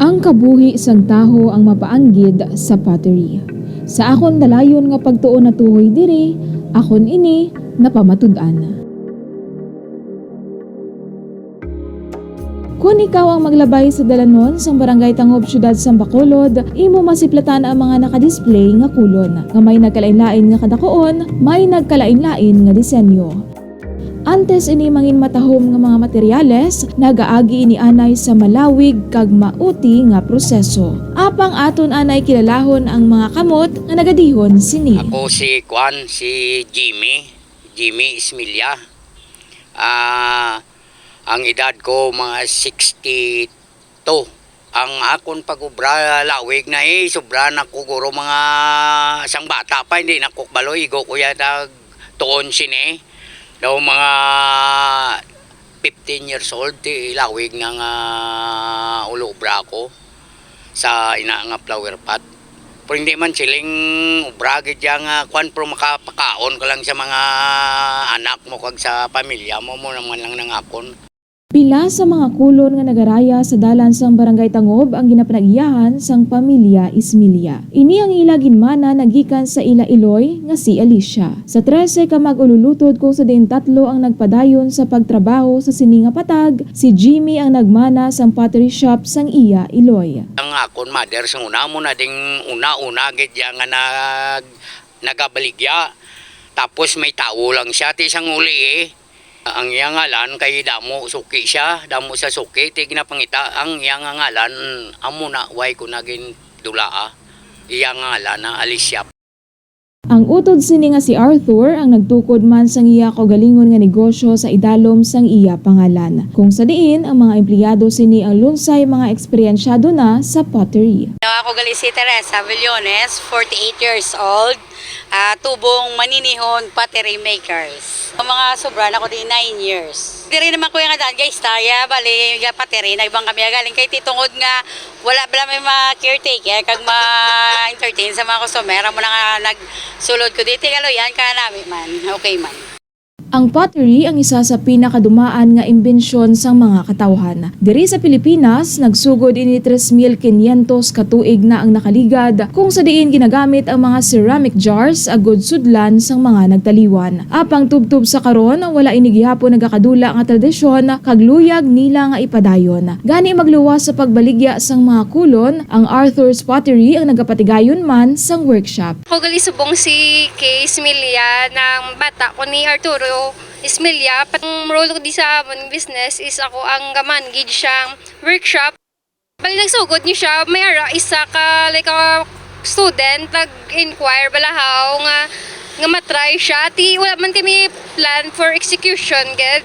Ang kabuhi sang taho ang mapaanggid sa pottery. Sa akon dalayon nga pagtuon na tuhoy diri, akon ini napamatud-an. Kung ikaw ang maglabay sa dalanon sa barangay Tangob Syudad sa Bacolod, imo masiplatan ang mga nakadisplay nga kulon nga may nagkalain-lain nga kadakoon, may nagkalain-lain nga disenyo. Antes ini mangin matahom nga mga materyales, nagaagi ini anay sa malawig kag mauti nga proseso. Apang aton anay kilalahon ang mga kamot nga nagadihon sini. Ako si Kwan, si Jimmy, Jimmy Ismilia. Ah, ang edad ko mga 62. Ang akon pagubra lawig na eh, sobra na ko guro mga sang bata pa, hindi na igo ko yata tuon sini. Daw mga 15 years old, ti lawig nga nga ulubra ko sa ina nga flower pot. Pero hindi man siling ubragid yang uh, kwan pro makapakaon ka lang sa mga anak mo kag sa pamilya mo mo naman lang nangakon. Pila sa mga kulon nga nagaraya sa dalan sang barangay Tangob ang ginapanagyahan sang pamilya Ismilia. Ini ang ila ginmana nagikan sa ila Iloy nga si Alicia. Sa 13 ka mag-ululutod kung sa din tatlo ang nagpadayon sa pagtrabaho sa sininga patag, si Jimmy ang nagmana sang pottery shop sang iya Iloy. Ang akon mother sa una mo na ding una-una gid nga nag nagabaligya. Tapos may tao lang siya ti isang uli eh. Ang iyang ngalan kay damo suki siya, damo sa suki ti ginapangita ang iyang ngalan amo na way ko naging dulaa. Iyang ngalan na Alicia Ang utod sini nga si Arthur ang nagtukod man sang iya kaugalingon nga negosyo sa idalom sang iya pangalan. Kung sa diin ang mga empleyado sini ang lunsay mga eksperyensyado na sa pottery. Ako gali si Teresa Villones, 48 years old, ah, tubong maninihon pottery makers. Ang mga sobra na ko di 9 years. Di rin naman ko yung daan guys, taya, bali, yung pottery, nagbang kami galing kay titungod nga, wala bala may mga caretaker, kag ma-entertain sa mga customer, mo na nga nagsulod ko dito, yan ka namin man, okay man. Ang pottery ang isa sa pinakadumaan nga imbensyon sang mga katawhan. Diri sa Pilipinas, nagsugod ini 3,500 katuig na ang nakaligad kung sa diin ginagamit ang mga ceramic jars agod sudlan sang mga nagtaliwan. Apang tubtub sa karon, wala ini gihapon nagakadula nga tradisyon kag luyag nila nga ipadayon. Gani magluwas sa pagbaligya sang mga kulon, ang Arthur's Pottery ang nagapatigayon man sang workshop. Ako gali subong si Kay Ismilia ng bata ko ni Arturo Ismilia. Patong role ko di sa amon business is ako ang gaman gid siyang workshop. Pag nagsugod niyo siya, may ara isa ka like a student nag-inquire balahaw nga nga matry siya. Ti wala man kami plan for execution gid.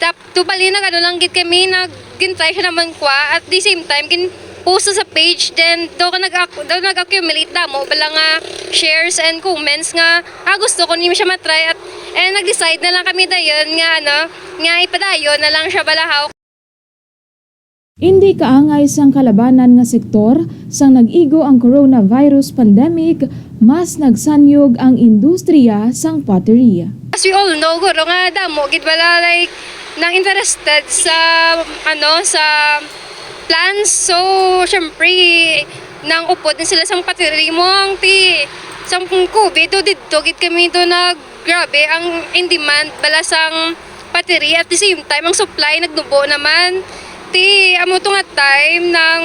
Tap tubali na ano lang gid kami nag gintry siya naman kwa at the same time gin post sa page then daw ka nag daw nag-accumulate na mo bala nga shares and comments nga ah gusto ko ni siya matry at eh nag-decide na lang kami dayon nga ano nga ipadayon na lang siya balahaw Hindi kaangay sang kalabanan nga sektor sang nag-igo ang coronavirus pandemic, mas nagsanyog ang industriya sang pottery. As we all know, guro nga damo gid bala like nang interested sa ano sa plans. So, syempre nang upod na sila sang patiri mo ang ti sang COVID do didto gid kami do nag grabe ang in demand bala sang patiri at the same time ang supply nagdubo naman. Ti amo to nga time ng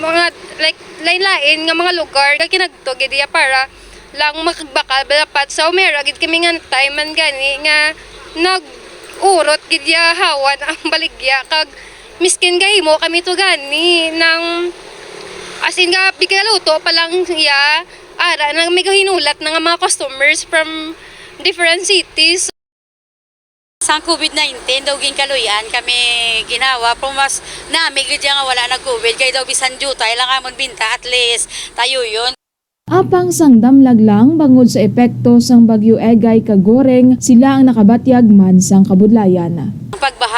mga like lain-lain nga mga lugar kay kinadto gid para lang makagbakal balapat sa umera gid kami nga time man gani nga nag urot gid ya hawan ang baligya. Kag miskin gay mo kami to gani nang as in nga bigalaluto pa lang iya ara nang may hinulat na nga mga customers from different cities Sa COVID-19, daw ginkaluyan kami ginawa. Pero mas nami, gid nga wala na COVID. Kaya daw bisan jutay lang amon binta at least. Tayo yun. Apang sang damlag lang bangod sa epekto sang bagyo Egay kagoreng, sila ang nakabatyag man sang kabudlayan. Ang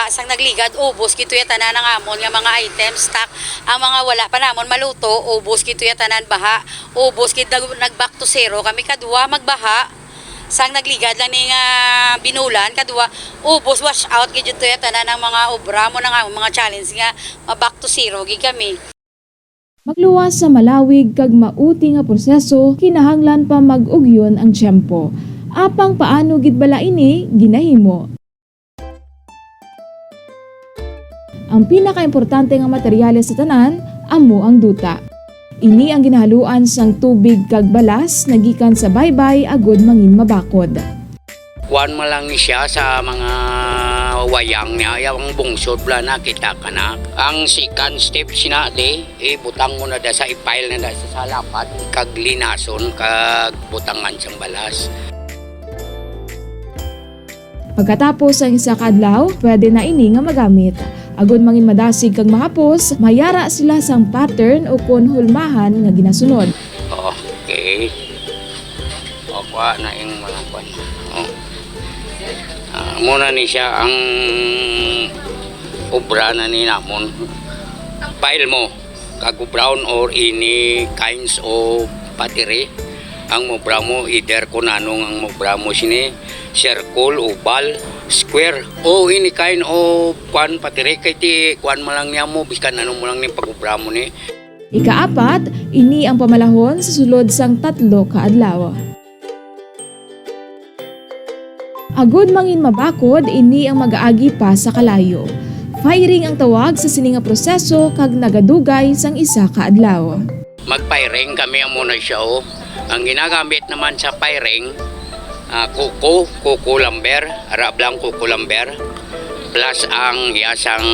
sang nagligad, ubos kito yung tanan ng amon nga mga items, stock. Ang mga wala pa namon maluto, ubos kito yung tanan baha. Ubos kito nag, nag back to zero. Kami kadwa magbaha. Sang nagligad lang ni nga binulan, kadwa, ubos wash out gid yung tanan ng mga obra mo na nga, mga challenge nga, ma back to zero gid kami. Magluwas sa malawig kag mauti nga proseso, kinahanglan pa mag-ugyon ang tiyempo. Apang paano gid bala ini ginahimo. Ang pinakaimportante nga materyales sa tanan, amo ang duta. Ini ang ginahaluan sang tubig kag balas nagikan sa baybay agod mangin mabakod. Kuan mo lang ni siya sa mga wayang niya, yung bungsod bla na kita ka na. Ang second step sinati, ibutang mo na da sa ipile na da sa salapat, kag linason, kag butangan siyang balas. Pagkatapos ang isa ka adlaw, pwede na ini nga magamit. Agod mangin madasig kag mahapos, mayara sila sang pattern o kon hulmahan nga ginasunod. Okay. O, kuha na yung mga kuan. O. Ah, muna ni siya ang obra na ni namon. File mo. Kago brown or any kinds of patiri. Ang mobra mo, either kung anong ang mobra mo sini, circle, oval, square, o any kind of kwan patiri. Kaya ti, kwan mo lang niya mo, biskan anong mo lang ni pag-obra mo ni. Ikaapat, ini ang pamalahon sa sulod sang tatlo ka adlaw. Agod mangin mabakod, ini ang mag-aagi pa sa kalayo. Firing ang tawag sa sininga proseso kag nagadugay sang isa ka adlaw. Mag-firing kami ang muna siya oh. Ang ginagamit naman sa firing, ah, kuko, kuko lamber, arab lang kuko lamber, plus ang yasang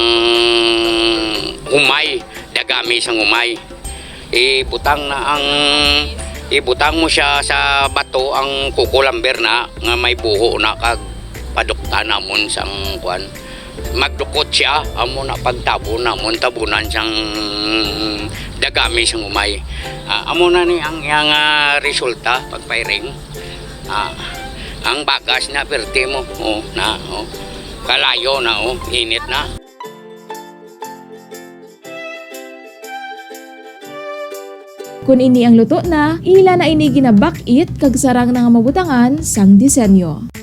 humay, dagami sang humay. Ibutang na ang ibutang mo siya sa bato ang kuko lamber na nga may buho na kag padukta namon sang kwan magdukot siya amo na pagtabo namon tabunan siyang dagami sang umay. Ah, amo na ni ang yang ah, resulta pag firing Ah, ang bagas na perte mo oh na oh. Kalayo na oh init na. Kung ini ang luto na, ila na ini ginabakit kag sarang na nga mabutangan sang disenyo.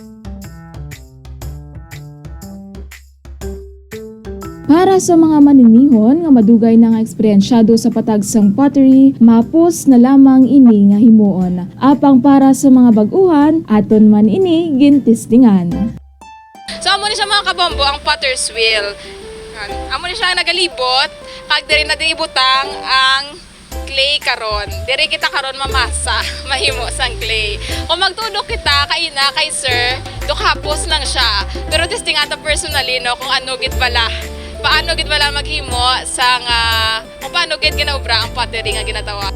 Sa mga maninihon nga madugay na nga eksperyensyado sa patag sang pottery, mapos na lamang ini nga himuon. Apang para sa mga baguhan, aton man ini gintistingan. So amo ni siya mga kabombo ang potter's wheel. Amo ni siya nagalibot, kag diri na ibutang ang clay karon. Diri kita karon mamasa, mahimo sang clay. Kung magtudok kita kay na kay sir, dukhapos lang siya. Pero testing ata personally no kung ano gid bala. Paano gid bala maghimo sang ah, kung paano gid ginaobra ang pottery nga ginatawa.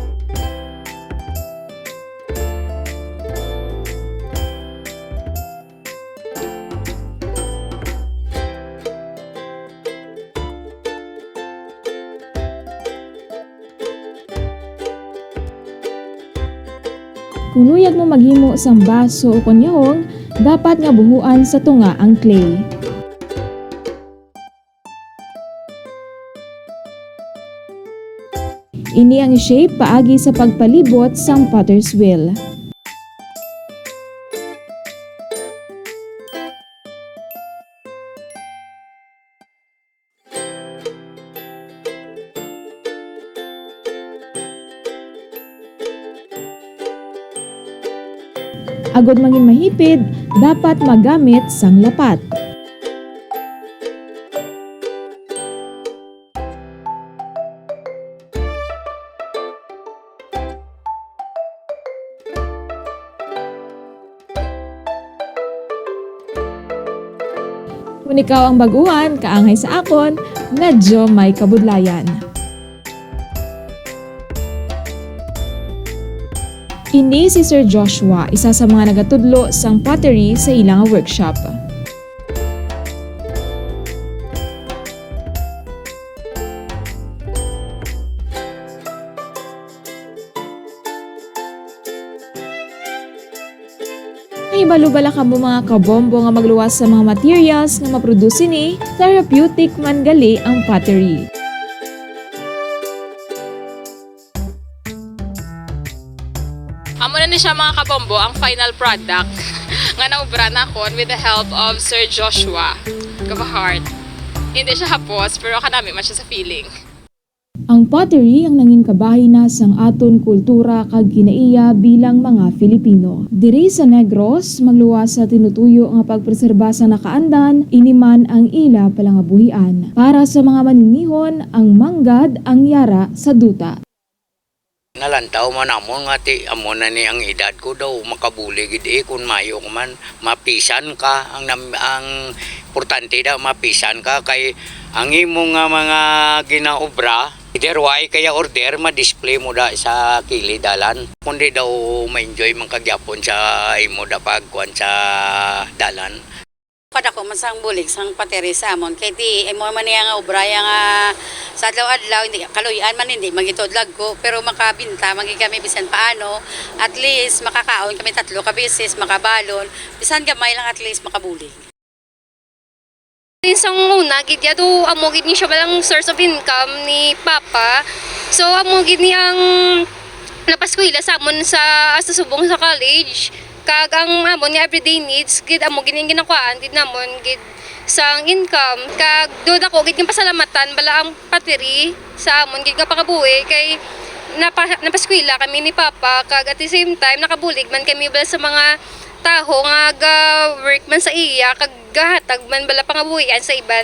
Kung luyag mo maghimo sang baso o kunyahong, dapat nga buhuan sa tunga ang clay. Ini ang shape paagi sa pagpalibot sang potter's wheel. Agod mangin mahipid, dapat magamit sang lapat. Kung ikaw ang baguhan, kaangay sa akon, medyo may kabudlayan. Ini si Sir Joshua, isa sa mga nagatudlo sang pottery sa ilang workshop. Hibalo-bala ka mo mga kabombo nga magluwas sa mga materials nga maproduce ni therapeutic man gali ang pottery. Amo na ni siya mga kabombo ang final product nga naubra na kon with the help of Sir Joshua Gabahart. Hindi siya hapos pero kanami man siya sa feeling. Ang pottery ang nangin kabahin na sang aton kultura kag kinaiya bilang mga Filipino. Diri sa Negros, magluwas sa tinutuyo nga pagpreserba sa nakaandan, iniman ang ila palangabuhian. Para sa mga maninihon, ang manggad ang yara sa duta. Nalantaw man amon nga ti amo na ni ang edad ko daw makabuli gid eh kun mayo man mapisan ka ang ang importante daw mapisan ka kay ang imo nga mga ginaobra either way kaya order ma-display mo da sa kilidalan kundi daw ma-enjoy man kagyapon sa imo da pagkuan sa dalan. Kada ko masang bulig sang pateri sa amon. Kay di imo man niya nga obra ya nga sa adlaw-adlaw hindi kaluyan man hindi magitodlag ko. Pero makabinta magi kami bisan paano at least makakaon kami tatlo ka beses makabalon. Bisan gamay lang at least makabulig. Isang una, gid ya to amo gid ni siya balang source of income ni Papa. So amo gid ni ang napaskwela sa amon sa sa subong sa college. Kag ang amon nga everyday needs gid amo gid yung ginakuan gid namon gid sang income kag do ako gid yung pasalamatan bala ang patiri sa amon gid nga pakabuhi kay napa, napaskwela kami ni Papa kag at the same time nakabulig man kami bala sa mga taho nga ga work man sa iya kag gahatag man bala pangabuhian sa iban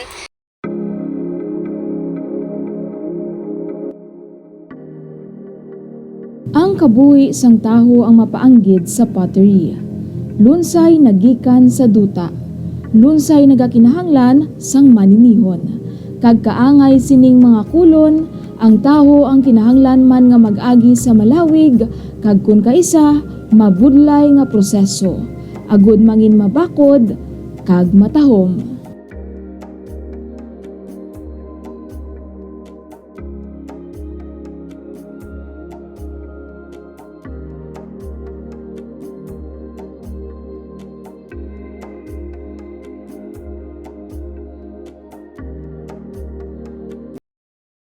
Ang kabuhi sang taho ang mapaanggid sa pottery. Lunsay nagikan sa duta. Lunsay nagakinahanglan sang maninihon. Kag kaangay sining mga kulon, ang taho ang kinahanglan man nga mag-agi sa malawig, kag kun kaisa, mabudlay nga proseso. Agud mangin mabakod, kag matahom.